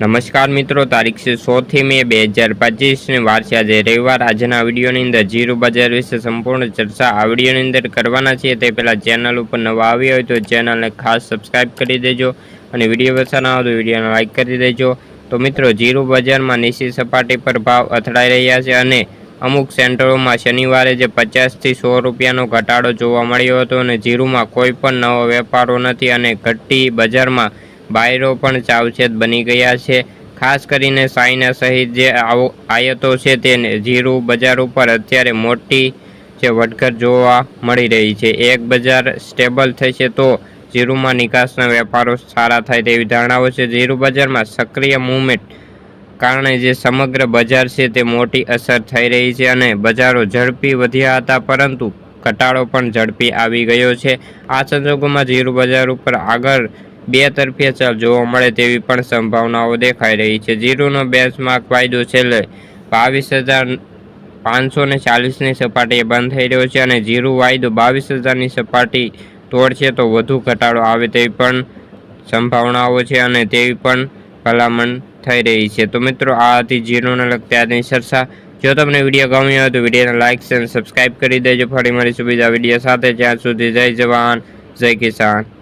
નમસ્કાર મિત્રો, તારીખ છે સોથી મે બે હજાર પચીસની વાર છે આજે રવિવાર. આજના વિડીયોની અંદર જીરો બજાર વિશે સંપૂર્ણ ચર્ચા આ વિડીયોની અંદર કરવાના છીએ. તે પહેલાં ચેનલ ઉપર નવા આવી હોય તો ચેનલને ખાસ સબસ્ક્રાઈબ કરી દેજો અને વીડિયો પસંદ આવે તો વિડીયોને લાઇક કરી દેજો. તો મિત્રો, જીરું બજારમાં નીચી સપાટી પર ભાવ અથડાઈ રહ્યા છે અને અમુક સેન્ટરોમાં શનિવારે જે પચાસથી સો રૂપિયાનો ઘટાડો જોવા મળ્યો હતો અને જીરુમાં કોઈ પણ નવો વેપારો નથી અને ઘટતી બજારમાં બાયરો પણ ચાવચેત બની ગયા છે. ખાસ કરીને ચાઇના સહિત જે આયાતો છે તે જીરું બજાર ઉપર અત્યારે મોટી જે વટઘર જોવા મળી રહી છે. એક બજાર સ્ટેબલ થશે તો જીરુમાં નિકાસના વેપારો સારા થાય તેવી ધારણાઓ છે. જીરુ બજારમાં સક્રિય મૂવમેન્ટ કારણે જે સમગ્ર બજાર છે તે મોટી અસર થઈ રહી છે અને બજારો ઝડપી વધ્યા હતા, પરંતુ ઘટાડો પણ ઝડપી આવી ગયો છે. આ સંજોગોમાં જીરુ બજાર ઉપર આગળ બે તરફીય ચાલ જોવા મળે તેવી પણ સંભાવનાઓ દેખાઈ રહી છે. જીરુનો બેન્ચમાર્ક વાયદો છેલ્લે બાવીસ હજાર પાંચસો ને ચાલીસની સપાટીએ બંધ થઈ રહ્યો છે અને જીરુ વાયદો બાવીસ હજારની સપાટી તોડશે તો વધુ ઘટાડો આવે તેવી પણ સંભાવનાઓ છે અને તેવી પણ ભલામણ થઈ રહી છે. તો મિત્રો, આ હતી જીરોને લગતી આજની ચર્ચા. જો તમને વીડિયો ગમ્યો હોય તો વિડીયોને લાઇક અને સબસ્ક્રાઈબ કરી દેજો. ફરી મળીશું બીજા વીડિયો સાથે. જ્યાં સુધી જય જવાન, જય કિસાન.